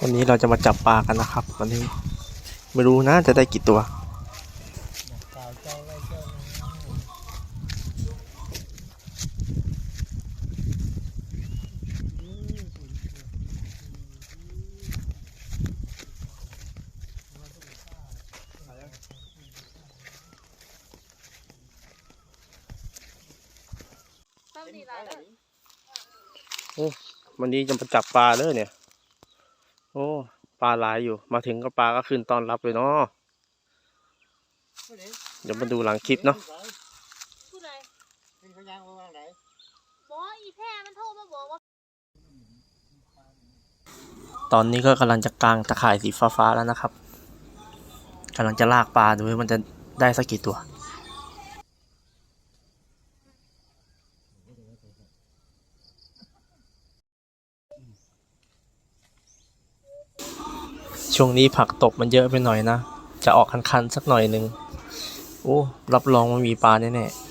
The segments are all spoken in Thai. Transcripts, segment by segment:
วันนี้เราจะมาจับปลากันนะครับวันนี้ ไม่รู้นะจะได้กี่ตัวตั้งดีไรเลยวันนี้จะมาจับปลาเลยเนี่ย โอ้ ปลาหลายอยู่ มาถึงก็ปลาก็ขึ้นตอนรับเลยเนาะเดี๋ยวมาดูหลังคลิปเนาะผู้ใดเป็นเขาย่างว่าไหนบออีแพร่มันโทรมาบอกว่าตอนนี้ก็กำลังจะกางตะข่ายสีฟ้าๆแล้วนะครับกำลังจะลากปลาดูว่ามันจะได้สักกี่ตัว ช่วงนี้ผักตบมันเยอะไปหน่อยนะ จะออกคันๆสักหน่อยหนึ่งโอ้ รับรองมันมีปลาแน่ๆ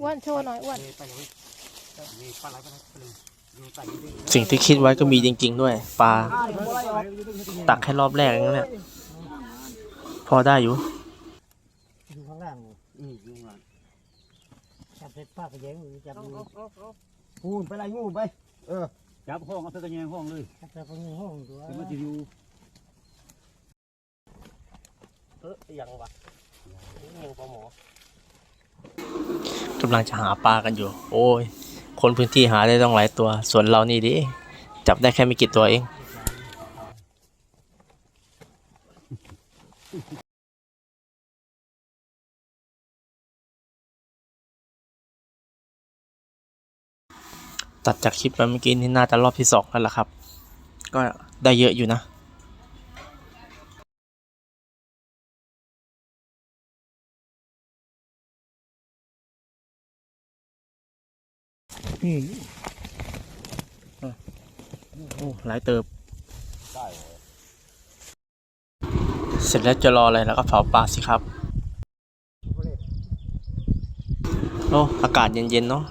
อ้วนโชว์หน่อยอ้วนไปเลยมีปลาไหลปลาไหลปลาไหลอยู่ใต้ดิน สิ่งที่คิดไว้ก็มีจริง ๆ ด้วย ปลา ตักแค่รอบแรกเองนะเนี่ยพอได้อยู่อยู่ข้างล่างอืมอยู่ข้างล่างจับเสร็จป้าก็แย้งจับดูพูนไปไรงูไป เออ จับห้องเอาไปกระแยงห้องเลยจับไปงูห้องตัวเดี๋ยวมันจะอยู่เออยังวะยังปลาหมอกำลังจะหาปลากันอยู่ โอ้ย คนพื้นที่หาได้ต้องหลายตัว ส่วนเรานี่ดิ จับได้แค่ไม่กี่ตัวเองตัดจากคลิปไปเมื่อกี้นี่น่าจะรอบที่สองแล้วล่ะครับ ก็ได้เยอะอยู่นะ อืมโอ้หลายเติบ เสร็จแล้วจะรออะไรแล้วก็เผาปลาสิครับ โอ้อากาศเย็นๆเนาะ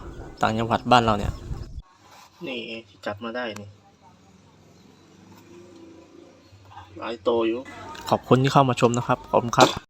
ต่างจังหวัดบ้านเราเนี่ย นี่จับมาได้นี่หลายโตอยู่ ขอบคุณที่เข้ามาชมนะครับ ขอบคุณครับ